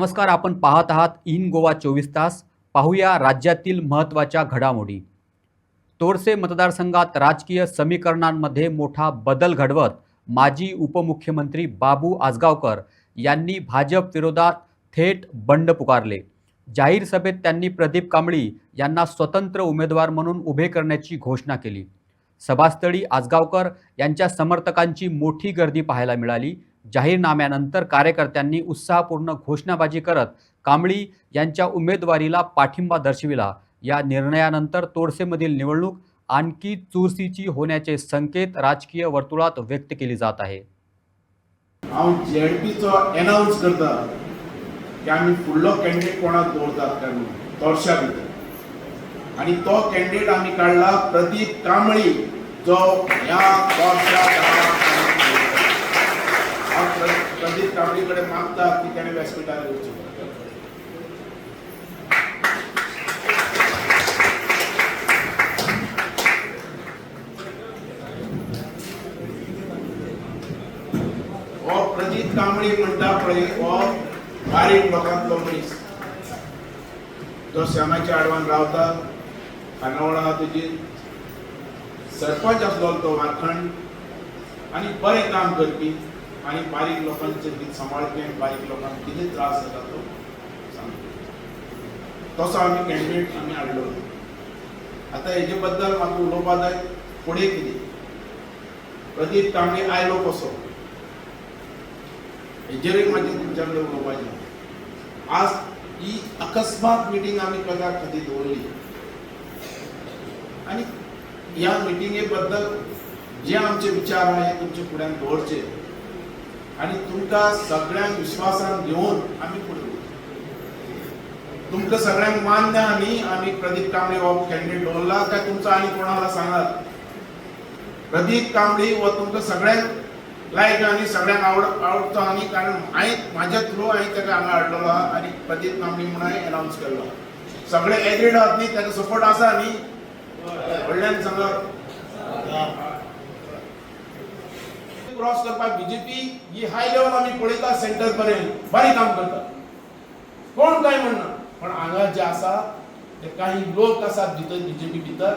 नमस्कार आपण पाहत आहात इन गोवा चोवीस तास. पाहूया राज्यातील महत्त्वाच्या घडामोडी. तोरसे मतदारसंघात राजकीय समीकरणांमध्ये मोठा बदल घडवत माजी उपमुख्यमंत्री बाबू आजगावकर यांनी भाजप विरोधात थेट बंड पुकारले. जाहीर सभेत त्यांनी प्रदीप कांबळी यांना स्वतंत्र उमेदवार म्हणून उभे करण्याची घोषणा केली. सभास्थळी आजगावकर यांच्या समर्थकांची मोठी गर्दी पाहायला मिळाली. जाहीरनाम्यानंतर कार्यकर्त्यांनी उत्साहपूर्ण घोषणाबाजी करत कांबळी यांच्या उमेदवारीला पाठिंबा दर्शविला. या निर्णयानंतर तोडसेमधील निवडणूक आणखी चुरशीची होण्याचे संकेत राजकीय वर्तुळात व्यक्त केले जात आहे. हांव जेएनपीचो अनाउन्स करता की आमी फुडलो कॅन्डिडेट कोणाक दवरतात काय म्हणून? तोरशा भितर. आनी तो कॅन्डिडेट आमी काडला प्रदीप कांबळी जो ह्या तोरशा गांवांत हांव प्रदीप कडेन की त्याने व्यासपीठाला येवचें हो प्रदीप कांबळी म्हणटा पळय हो बारीक लोकांतलो मनीस जो श्यामाच्या आडवान रावता खानावळा तुजी सरपंच आसलो तो वारखंड आनी बरें काम करपी. आनी बारीक लोकांचे हित सांबाळपी बारीक लोकांना कितें त्रास जाता तो सांगता. तसो आमी कॅन्डिडेट आम्ही हाडलो आतां हेजे बद्दल म्हाका उलोवपा जाय फुडें कितें? प्रदीप कांबळी आयलो कसो हेजेरूय म्हाजें तुमच्या कडेन उलोवपाचें आज ही अकस्मात मिटींग आमी कदा खातीर दवरली आनी ह्या मिटिंगे बद्दल जे आमचे विचार आहे तुमचे फुड्यान दवरचे आनी तुमकां सगळ्यांक विश्वासान घेवन आमी फुडें वचू तुमकां सगळ्यांक मान्य आहा न्ही आमी प्रदीप कांबळे हो कॅन्डिडेट दवरला काय तुमचो आनी कोणाला सांगात प्रदीप कांबळी हो तुमकां सगळ्यांक लायक आनी सगळ्यांक आवड आवडतो आनी कारण हांवें म्हाज्या थ्रू हांवें ताका हांगा हाडलेलो आहा आनी प्रदीप कांबळी म्हणून हांवें अनाउन्स केल्लो सगळे एग्रीड आहात न्ही ताका सपोर्ट आसा न्ही व्हडल्यान सांगात क्रॉस करपाक बीजेपी ही हाय लेवल आमी पळयता सेंटर पर्यंत बरें काम करता कोण काय म्हणना पण हांगा जे आसा ते काही लोक आसात भितर बीजेपी भितर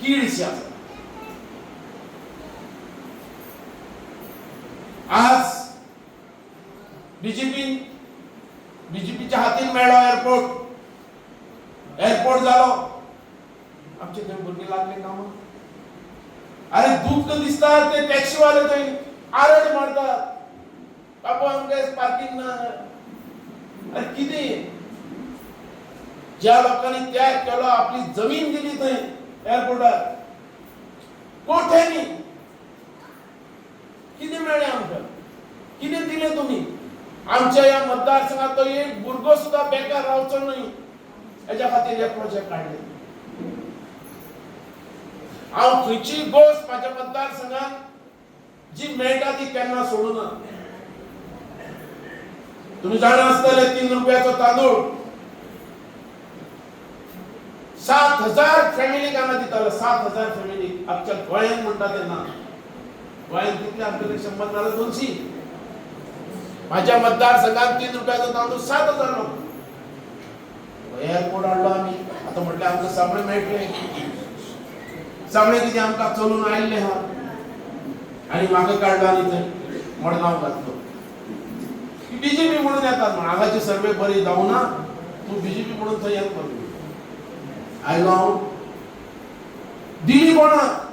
कीडशे आसा आज बीजेपी बीजेपीच्या हातीन मेळ्ळो एअरपोर्ट एअरपोर्ट जालो आमचे थंय भुरगे लागले कामां अरे दुःख दिसता ते टॅक्सीवाले थंय आरड मारतात बाबू आमगे पार्किंग ना अरे कितें? ज्या लोकांनी त्याग केलो आपली जमीन दिली थंय एअरपोर्टात कोठ्यानी किती मेळ्ळें आमकां कितें दिलें तुमी आमच्या ह्या मतदारसंघात तो एक भुरगो सुद्धा बेकार रावचो न्हय याच्या खातीर हे प्रोजेक्ट काढले. हांव खंयची गोष्ट म्हाज्या मतदारसंघात जी मेळटा ती केन्ना सोडूना तुम्ही जाणा आसतले तीन रुपयाचो तांदूळ. सात हजार फॅमिलीक हांगा दिताले सात हजार फॅमिलीक आमच्या गोंयांत म्हणटा तेन्ना गोंयांत कितले आमचे शंबर नाल्यार दोनशी. माझ्या मतदारसंघात तीन रुपयाचो तांदूळ सात हजार लोक एअरपोर्ट हाडलो आमी आतां म्हटलें आमकां सामळे मेळटले सामळे कितें आमकां चलून आयिल्ले हा. आनी म्हाका काडलो आनी थंय मडगांव घातलो. बीजेपी म्हणून येतात म्हण. सर्वे बरे बरी जावना तूं बीजेपी म्हणून थंय येत आय आयलो हांव दिली कोणाक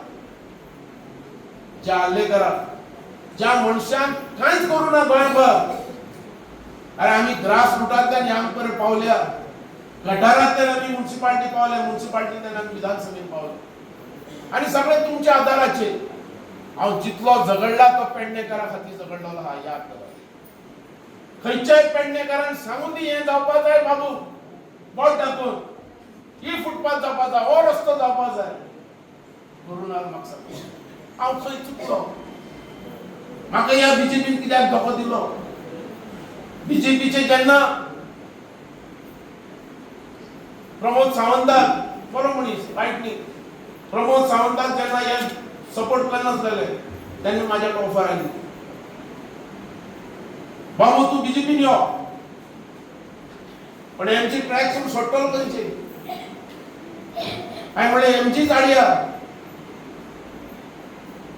ज्या आल्लेकरा ज्या मनशान कांयच करू ना गोंयभर अरे आमी ग्रास रुटांतल्यान ह्या पर्यंत पावल्या. गटारांतल्यान आमी म्युन्सिपाल्टी पावल्या. म्युन्सिपाल्टींतल्यान आम्ही विधानसभेत पावल्या. आनी सगळे तुमच्या आदाराचेर हांव जितलो झगडला तो पेडणेकरा खातीर झगडलेलो हा याद करा खंयच्याय पेडणेकारान सांगून दी हें जावपा जाय बाबू. बोट दाखोवन ही फुटपाथ जावपा जाय हो रस्तो जावपा जाय करून म्हाका सांग हांव खंय चुकलो. म्हाका ह्या बीजेपीन कित्याक धोको दिलो. बीजेपीचे जेन्ना प्रमोद सावंताक बरो मनीस वायट न्ही प्रमोद सावंताक जेन्ना हे सपोर्ट करनासलेले त्यांनी माझ्याकडे ऑफर आली बाबा तूं बीजेपी यो हो. पण एमची ट्रॅक सूट सोडटलो खंयची हांवें म्हणलें एमचीच हाडया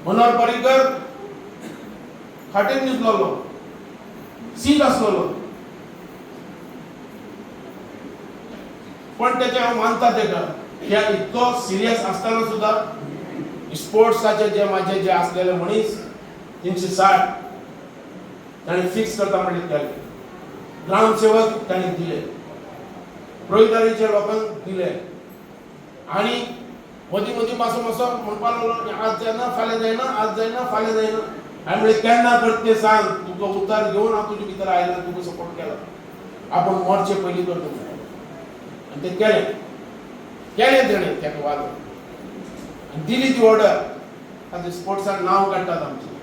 मनोहर पर्रीकर खाटीर न्हिदलोलो सीट आसलोलो पण त्याचे हांव मानता तेका ह्या इतको सिरियस आसतना सुद्दां स्पोर्ट्साचे जे माझे जे असलेले मनीस तीनशे साठ ताणें फिक्स करता म्हणले केले ग्रामसेवक ताणें दिले. रोहिदारीचे लोकांक दिले. आणि मदीं मदीं मातसो मातसो म्हणपाक लागलो की आज जायना फाल्यां जायना आज जायना फाल्यां जायना हांवें म्हणलें केन्ना करता तें सांग तुका उतार घेवन हांव तुजे भितर आयला तुका सपोर्ट केला. आपण मोर्चे पयलीं करता आनी तें केलें. केलें केले तेका वालो दिली ती ऑर्डर आता स्पोर्ट्सान नांव काडटात आमचे.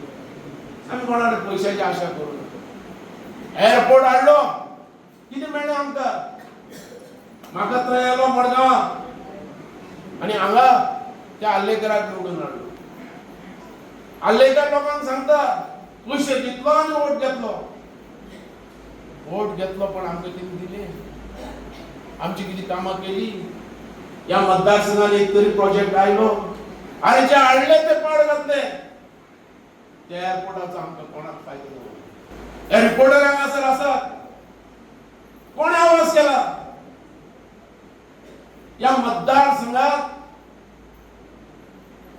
आमी कोणा कडेन पयशाची आशा करूं नका. एअरपोर्ट हाडलो कितें मेळ्ळें आमकां? म्हाका थंय येलो मडगांव. आनी हांगा त्या आल्लेकराक निवडून हाडलो आल्लेकर लोकांक सांगता पयशे दितलो आनी वोट घेतलो. वोट घेतलो पण आमकां कितें दिलें? आमची किती कामां केली? या मतदारसंघात एक तरी प्रोजेक्ट आयलो. आणि जे आणले ते पाड घातले त्या एअरपोर्टाचा आमकां कोणाक फायदो ना एअरपोर्टार हांगासर आसात कोण आवाज केला? या मतदारसंघात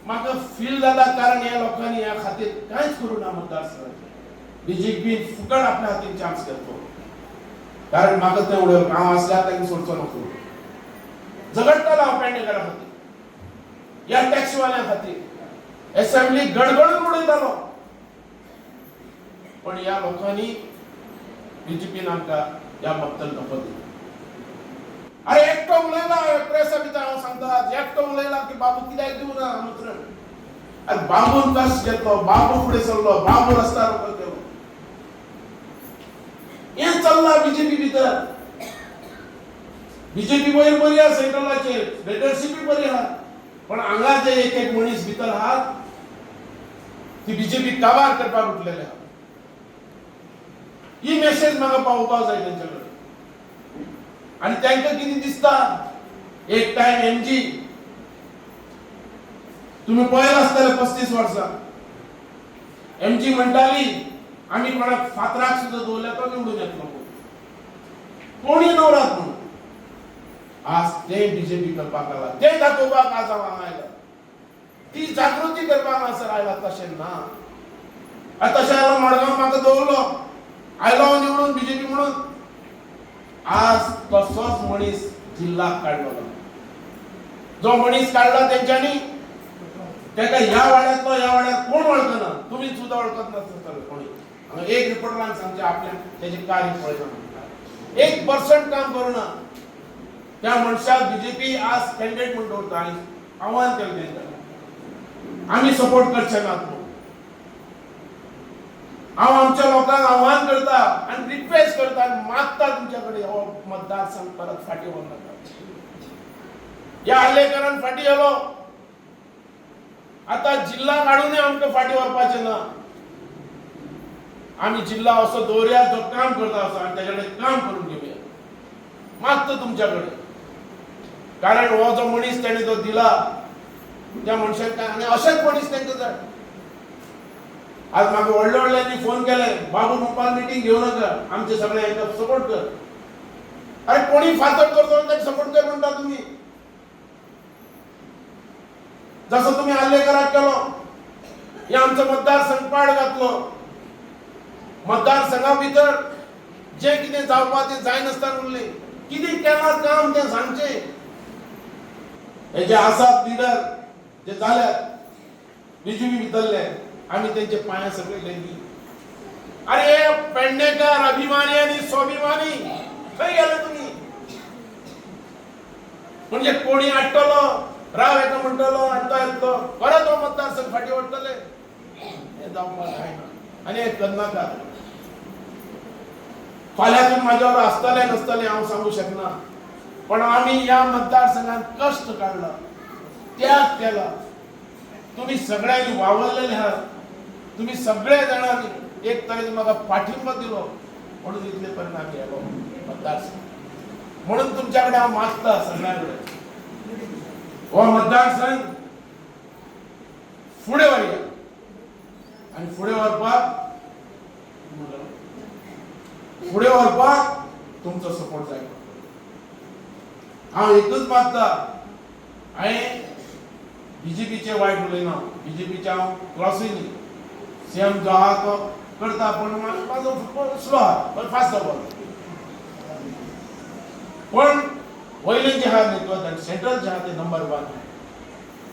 म्हाका फील जाता कारण या लोकांनी या खातीर कांयच करू ना मतदारसंघाचे बीजेपी फुकट आपल्या हातीन चान्स करतो. कारण म्हाका तेवढं काम असल्या तांकां सोडचो नको. झगडटालो हांव पेडणेकरा खातीर या टॅक्सीवाल्या खातीर असेंब्ली गडगडून उडयतालो पण या लोकांनी बीजेपीन आमकां या बाबतीत नको दिली. अरे एकटो उलयला प्रेसा भितर हांव सांगता एकटो उलयला की बाबू कित्याक दिवना आमंत्रण. अरे बाबून कस घेतलो? बाबू फुडें सरलो बाबू रस्त्यार उबो केलो हें चल्लां बीजेपी भितर. बीजेपी वयर बरी आसा सेंट्रलाचेर लिडरशिपी बरी आहा पण हांगा जे एक एक मनीस भितर आहात ती बीजेपी काबार करपाक उठलेले आहात. ही मेसेज म्हाका पावोवपाक जाय तेंचे कडेन आनी तांकां कितें दिसता? एक टायम एमजी तुम्ही पळयला आसतले पस्तीस वर्सां एमजी म्हणटाली आमी कोणाक फातराक सुद्दां दवरल्या तो निवडून येतलो कोणी दवरात म्हणून आज ते बीजेपी करपाक लागला ते दाखोवपाक आज हांव हांगा आयला ती जागृती करपाक हांगासर आयला तशें ना. आतां तशें हांव मडगांव म्हाका दवरलो आयलो हांव निवडून बीजेपी म्हणून. आज तसोच मनीस जिल्लाक काडलो जो मनीस काडला तेंच्यांनी तेका ह्या वाड्यांतलो ह्या वाड्यात कोण वळखना तुमी सुद्दां वळखत नासतले कोणी. हांगा एक रिपोर्टरान सांगचे आपल्या तेजे कार्य पळयना एक पर्संट काम करूना त्या मनशाक बीजेपी आज कॅन्डिडेट म्हणून दवरता आव्हान केलें तेंकां आमी सपोर्ट करचे नात हांव आमच्या लोकांक आव्हान करता आनी रिक्वेस्ट करता आनी मागता तुमच्या कडेन हो मतदारसंघ परत फाटी व्हर नाका ह्या हल्लेकरान फाटी गेलो. आतां जिल्ला काडूनय आमकां फाटी व्हरपाचें ना. आमी जिल्हा असो दवरया जो काम करता असो आनी तेजे कडेन काम करून घेवया मागता तुमच्या कडेन कारण हो जो मनीस तेणे तो दिला त्या मनशाक काय आनी अशेच मनीस तांकां जाय आज म्हाका व्हडल्या व्हडल्यांनी फोन केले बाबू मुपाल मिटींग घेऊ नाका आमचे सगळे हांकां सपोर्ट कर. अरे कोणी फातर करतो ताका सपोर्ट कर म्हणटा तुमी जसो तुमी आल्लेकराक केलो हे आमचो मतदारसंघ पाड घातलो. मतदारसंघा भितर जे कितें जावपा तें जायनासतना उरलें कितें केलां काम तें सांगचें. हे जे आसात लिडर जे जाल्यात बीजेपी भितरले आमी तेंचे पांयां सगळे लेगी अरे पेडणेकर अभिमानी आणि स्वाभिमानी खंय गेले तुम्ही. म्हणजे कोणी हाडटलो राव एका म्हणटलो हाडटा येतलो परत तो मतदारसंघ फाटी ओडटले हे जावपाक जायना आनी हे करनाका फाल्यां तुम्ही म्हाज्या वांगडा आसतलें नसतले हांव सांगू शकना पण आमी ह्या मतदारसंघात कश्ट काडला त्याग केला तुम्ही सगळ्यांनी वावरलेले आहात. तुम्ही सगळे जाणांनी एक तरेन म्हाका पाठिंबा दिलो. म्हणून इतले परिणाम केलो मतदारसंघ. म्हणून तुमच्याकडे हांव मागता सगळ्यांकडे. हो मतदारसंघ. फुडें व्हरया आनी फुडें व्हरपाक फुडें व्हरपाक तुमचो सपोर्ट जाय हांव एकूच मागता हांवें बीजेपीचे वायट उलयना बीजेपीचे हांव क्रॉसींग न्ही सीएम जो आहा तो करता पण म्हाजो फुटबॉल स्लो आहा पण फास्ट जावपाक पण वयले जे आहा नेतृत्व सेंट्रल जे आहा ते नंबर वन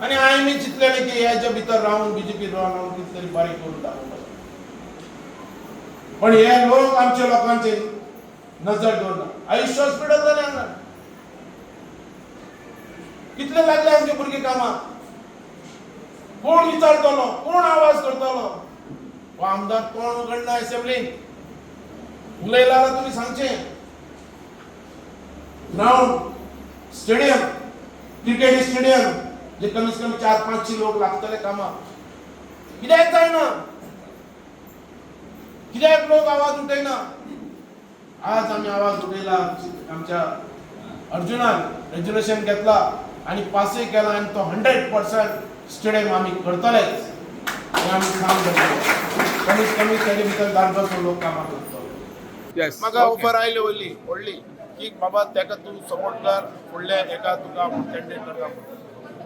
आनी हांवें बी चिंतलेलें की हेच्या भितर रावन बीजेपी रावन कितें तरी बारीक करून दाखोवपाचें पण हे लोक आमच्या लोकांचे नजर दवरना आयुष्य हॉस्पिटल जालें हांगा कितले लागले आमचे भुरगे कामाक कोण विचारतलो? कोण आवाज करतलो? हो आमदार कोण उगडना एसेंब्लीन उलयला तुम्ही तुमी सांगचें. ग्राउंड स्टेडियम क्रिकेट स्टेडियम जे कमीत कमी चार पाचशे लोक लागतले कामाक कित्याक जायना कित्याक लोक आवाज उठयना आज आमी आवाज उठयला आमच्या अर्जुनान रेज्युलेशन घेतला. आणि पासय केला आणि तो हंड्रेड पर्सेंट स्टेडियम आम्ही करतलेच हे आम्ही काम करतले कमीत कमी तेजे भितर धाडपाचो लोक कामां करतलो येस म्हाका ऑफर आयली व्हडली व्हडली की बाबा तेका तूं सपोर्ट कर फुडल्या एका तुका कॅन्डिडेट करता.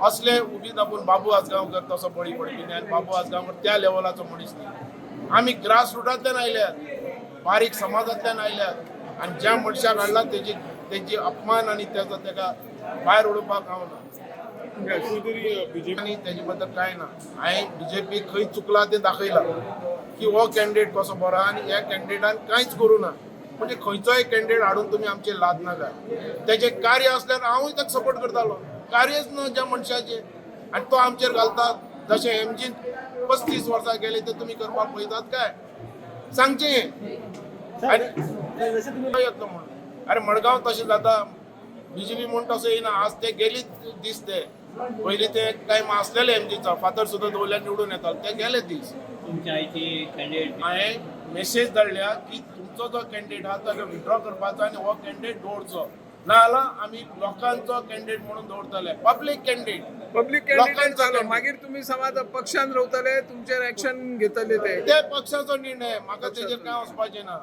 असले उबी दाबून बाबू आजगांवकर तसो बळी पडपी न्ही आनी बाबू आजगांवकर त्या लेवलाचो मनीस न्ही. आमी ग्रास रुटांतल्यान आयल्यात बारीक समाजांतल्यान आयल्यात आनी ज्या मनशाक हाडला तेजी तेजी अपमान आनी तेजो तेका भायर उडोवपाक हांव ना. आणि तेजे बद्दल काय ना हांवें बीजेपी खंय चुकला तें दाखयला की हो कॅन्डिडेट कसो बरो आनी ह्या कॅन्डिडेटान कांयच करूं ना. म्हणजे खंयचोय कॅन्डिडेट हाडून तुमी आमचेर लाद नाका. तेजें कार्य असल्यार हांवूय ताका सपोर्ट करतालो कार्यच ना ज्या मनशाचें. आनी तो आमचेर घालता जशें एमजीन पस्तीस वर्सां गेले ते तुमी करपाक पळयतात काय? सांगचें आनी येतलो म्हणून? अरे मडगांव तशें जाता. बीजेपी म्हूण तसो येना आज ते गेलीच दीस ते पयलीं ते टायम आसलेले एमजीचो फातर सुद्दां दवरल्यार निवडून येतालो ते गेले दीस. तुमच्या आईची कॅन्डिडेट हांवें मेसेज धाडल्या की तुमचो जो कॅन्डिडेट आहा ताका विड्रॉ करपाचो आनी हो कॅन्डिडेट दवरचो नाजाल्यार आमी लोकांचो कॅन्डिडेट म्हणून दवरतले पब्लीक कॅन्डिडेट पब्लीक कॅन्डिडेट जालो. मागीर तुम्ही समाज पक्षान रावतले तुमचेर ऍक्शन घेतले ते. ते पक्षाचो निर्णय म्हाका तेजेर कांय वचपाचें ना?